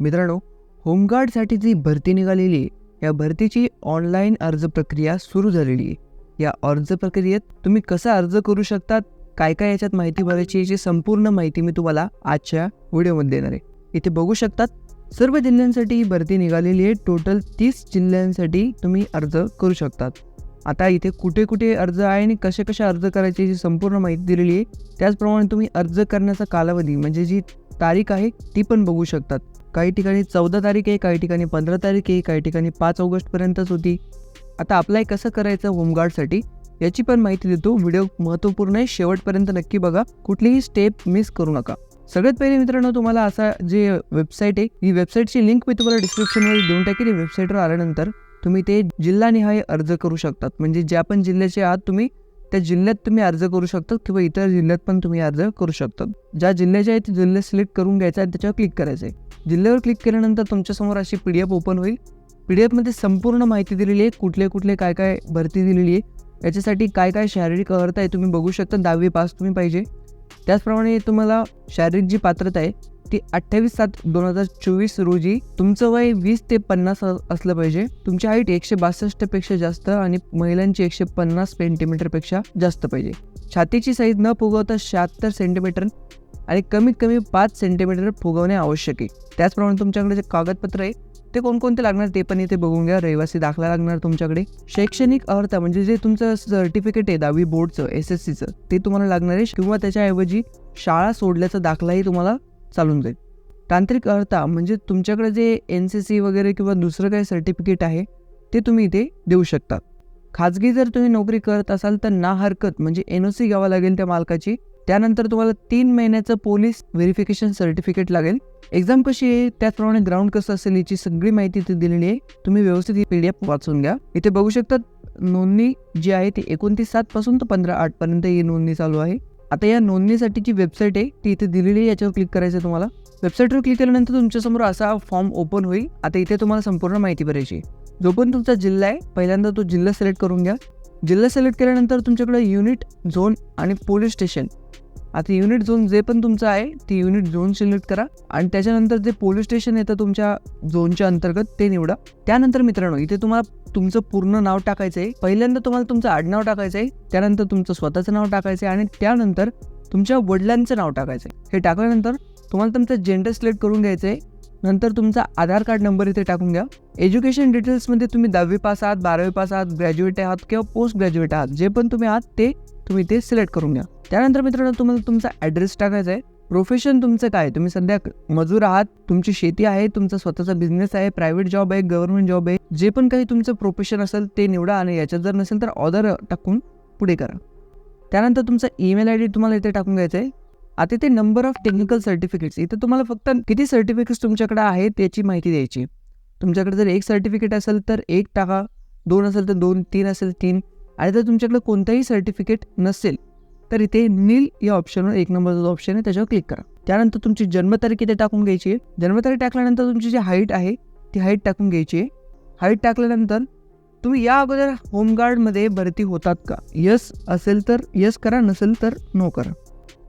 मित्रांनो होमगार्डसाठी जी भरती निघालेली आहे या भरतीची ऑनलाईन अर्ज प्रक्रिया सुरू झालेली आहे. या अर्ज प्रक्रियेत तुम्ही कसा अर्ज करू शकतात? काय काय याच्यात माहिती भरायची याची संपूर्ण माहिती मी तुम्हाला आजच्या व्हिडिओमध्ये देणार आहे. इथे बघू शकतात सर्व जिल्ह्यांसाठी ही भरती निघालेली आहे. टोटल तीस जिल्ह्यांसाठी तुम्ही अर्ज करू शकतात. आता इथे कुठे कुठे अर्ज आहे आणि कसे कसे अर्ज करायचे याची संपूर्ण माहिती दिलेली आहे. त्याचप्रमाणे तुम्ही अर्ज करण्याचा कालावधी म्हणजे जी तारीख आहे ती पण बघू शकतात. काही ठिकाणी चौदा तारीख आहे काही ठिकाणी पंधरा तारीख आहे काही ठिकाणी पाच ऑगस्टपर्यंतच होती. आता अप्लाय कसं करायचं होमगार्डसाठी याची पण माहिती देतो. व्हिडिओ महत्त्वपूर्ण आहे. शेवटपर्यंत नक्की बघा. कुठलीही स्टेप मिस करू नका. सगळ्यात पहिले मित्रांनो तुम्हाला असा जे वेबसाईट आहे ही वेबसाईटची लिंक मी तुम्हाला डिस्क्रिप्शनमध्ये देऊन टाकेल वेबसाईटवर आल्यानंतर तुम्ही ते जिल्हानिहाय अर्ज करू शकतात. म्हणजे ज्या पण जिल्ह्याचे आहात तुम्ही त्या जिल्ह्यात तुम्ही अर्ज करू शकता किंवा इतर जिल्ह्यात पण तुम्ही अर्ज करू शकता ज्या जिल्ह्याचे आहे ते जिल्हे सिलेक्ट करून घ्यायचा आणि त्याच्यावर क्लिक करायचं. आहे जिल्ह्यावर क्लिक केल्यानंतर तुमच्यासमोर अशी पी डी एफ ओपन होईल. पी डी एफमध्ये संपूर्ण माहिती दिलेली आहे कुठले कुठले काय काय भरती दिलेली आहे. याच्यासाठी काय काय शारीरिक अर्हता आहे तुम्ही बघू शकता दहावी पास तुम्ही पाहिजे. त्याचप्रमाणे तुम्हाला शारीरिक जी पात्रता आहे ती अठ्ठावीस सात दोन हजार चोवीस रोजी तुमचं वय वीस ते पन्नास असलं पाहिजे. तुमची हाईट एकशे बासष्टपेक्षा जास्त आणि महिलांची एकशे पन्नास सेंटीमीटरपेक्षा जास्त पाहिजे. छातीची साईज न फुगवता शहात्तर सेंटीमीटर आणि कमीत कमी पाच सेंटीमीटर फुगवणे आवश्यक आहे. त्याचप्रमाणे तुमच्याकडे जे कागदपत्र आहे ते कोणकोणते लागणार ते पण इथे बघून घ्या. रहिवासी दाखला लागणार तुमच्याकडे. शैक्षणिक अर्हता म्हणजे जे तुमचं सर्टिफिकेट आहे दहावी बोर्डचं एस एस सीचं ते तुम्हाला लागणार आहे किंवा त्याच्याऐवजी शाळा सोडल्याचा दाखलाही तुम्हाला चालून जाईल. तांत्रिक अर्हता म्हणजे तुमच्याकडे जे एन सी सी वगैरे किंवा दुसरं काही सर्टिफिकेट आहे ते तुम्ही इथे देऊ शकता. खाजगी जर तुम्ही नोकरी करत असाल तर ना हरकत म्हणजे एन ओ सी घ्यावं लागेल त्या मालकाची. त्यानंतर तुम्हाला तीन महिन्याचं पोलीस व्हेरिफिकेशन सर्टिफिकेट लागेल. एक्झाम कशी आहे त्याचप्रमाणे ग्राउंड कसं असेल याची सगळी माहिती इथे दिलेली आहे. तुम्ही व्यवस्थित ही पी डी एफ वाचून घ्या. इथे बघू शकतात नोंदणी जी आहे ती एकोणतीस सात पासून तर पंधरा आठ पर्यंत ही नोंदणी चालू आहे. आता या नोंदणीसाठीची वेबसाईट आहे ती इथे दिलेली आहे याच्यावर क्लिक करायचं आहे तुम्हाला. वेबसाईटवर क्लिक केल्यानंतर तुमच्यासमोर असा फॉर्म ओपन होईल. आता इथे तुम्हाला संपूर्ण माहिती भरायची जो पण तुमचा जिल्हा आहे पहिल्यांदा तो जिल्हा सिलेक्ट करून घ्या. जिल्हा सिलेक्ट केल्यानंतर तुमच्याकडे युनिट झोन आणि पोलीस स्टेशन आता युनिट झोन जे पण तुमचं आहे ते युनिट झोन सिलेक्ट करा आणि त्याच्यानंतर जे पोलीस स्टेशन येतं तुमच्या झोनच्या अंतर्गत ते निवडा. त्यानंतर मित्रांनो इथे तुम्हाला तुमचं पूर्ण नाव टाकायचं आहे पहिल्यांदा तुम्हाला तुमचं आडनाव टाकायचं आहे त्यानंतर तुमचं स्वतःचं नाव टाकायचं आहे आणि त्यानंतर तुमच्या वडिलांचं नाव टाकायचं आहे हे टाकल्यानंतर तुम्हाला तुमचं जेंडर सिलेक्ट करून घ्यायचं आहे नंतर तुमचा आधार कार्ड नंबर इथे टाकून घ्या. एज्युकेशन डिटेल्समध्ये तुम्ही दहावी पास आहात बारावी पास आहात ग्रॅज्युएट आहात किंवा पोस्ट ग्रॅज्युएट आहात. जे पण तुम्ही आहात ते तुम्ही ते सिलेक्ट करून घ्या. त्यानंतर मित्रांनो तुम्हाला तुमचा ॲड्रेस टाकायचा आहे. प्रोफेशन तुमचं काय तुम्ही सध्या मजूर आहात तुमची शेती आहे तुमचा स्वतःचा बिझनेस आहे प्रायव्हेट जॉब आहे गव्हर्नमेंट जॉब आहे. जे पण काही तुमचं प्रोफेशन असेल ते निवडा आणि याच्यात जर नसेल तर ऑर्डर टाकून पुढे करा. त्यानंतर तुमचा ईमेल आय डी तुम्हाला इथे टाकून घ्यायचा आहे. आता ते नंबर ऑफ टेक्निकल सर्टिफिकेट्स इथं तुम्हाला फक्त किती सर्टिफिकेट्स तुमच्याकडे आहेत त्याची माहिती द्यायची. तुमच्याकडे जर एक सर्टिफिकेट असेल तर एक टाका दोन असेल तर दोन तीन असेल तीन. आणि जर तुमच्याकडे कोणतंही सर्टिफिकेट नसेल तर इथे नील या ऑप्शनवर एक नंबरचा जो ऑप्शन आहे त्याच्यावर क्लिक करा. त्यानंतर तुमची जन्मतारीख इथे टाकून घ्यायची आहे. जन्मतारीख टाकल्यानंतर तुमची जी हाईट आहे ती हाईट टाकून घ्यायची आहे. हाईट टाकल्यानंतर तुम्ही या अगोदर होमगार्डमध्ये भरती होतात का? यस असेल तर यस करा नसेल तर नो करा.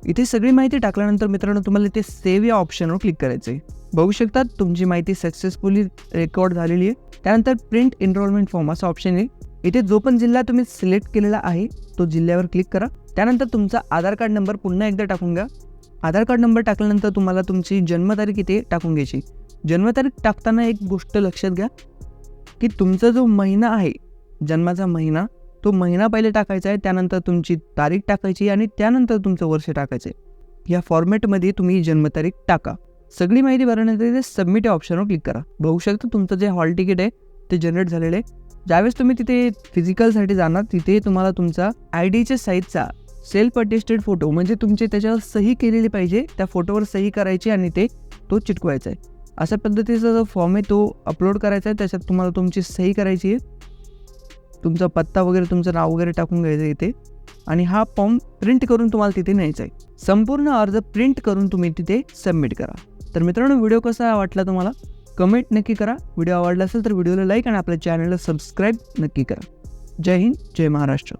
इथे सगळी माहिती टाकल्यानंतर मित्रांनो तुम्हाला इथे सेव्ह या ऑप्शनवर क्लिक करायचं आहे बघू शकतात तुमची माहिती सक्सेसफुली रेकॉर्ड झालेली आहे. त्यानंतर प्रिंट एनरोलमेंट फॉर्म असा ऑप्शन आहे. इथे जो पण जिल्हा तुम्ही सिलेक्ट केलेला आहे तो जिल्ह्यावर क्लिक करा. त्यानंतर तुमचा आधार कार्ड नंबर पुन्हा एकदा टाकून घ्या. आधार कार्ड नंबर टाकल्यानंतर तुम्हाला तुमची जन्मतारीख इथे टाकून घ्यायची जन्मतारीख टाकताना एक गोष्ट लक्षात घ्या की तुमचा जो महिना आहे जन्माचा महिना तो महिना पहिले टाकायचा आहे त्यानंतर तुमची तारीख टाकायची आणि त्यानंतर तुमचं वर्ष टाकायचं आहे. या फॉर्मॅटमध्ये तुम्ही जन्मतारीख टाका. सगळी माहिती भरण्यानंतर इथे सबमिट या ऑप्शनवर क्लिक करा. बघू शकता तुमचं जे हॉल तिकीट आहे ते जनरेट झालेलं आहे. ज्यावेळेस तुम्ही तिथे फिजिकलसाठी जाणार तिथे तुम्हाला तुमचा आय डीच्या साईजचा सेल्फ अटेस्टेड फोटो म्हणजे तुमचे त्याच्यावर सही केलेली पाहिजे त्या फोटोवर सही करायची आणि ते तो चिटकवायचा आहे. अशा पद्धतीचा जो फॉर्म आहे तो अपलोड करायचा आहे. त्याच्यात तुम्हाला तुमची सही करायची आहे. तुमचा पत्ता वगैरे तुमचं नाव वगैरे टाकून घ्यायचं आहे इथे. आणि हा फॉर्म प्रिंट करून तुम्हाला तिथे न्यायचा आहे. संपूर्ण अर्ज प्रिंट करून तुम्ही तिथे सबमिट करा. तर मित्रांनो व्हिडिओ कसा वाटला तुम्हाला? कमेंट नक्की करा. व्हिडिओ आवडला असेल तर व्हिडिओला लाईक आणि आपल्या चॅनलला सबस्क्राईब नक्की करा. जय हिंद जय महाराष्ट्र.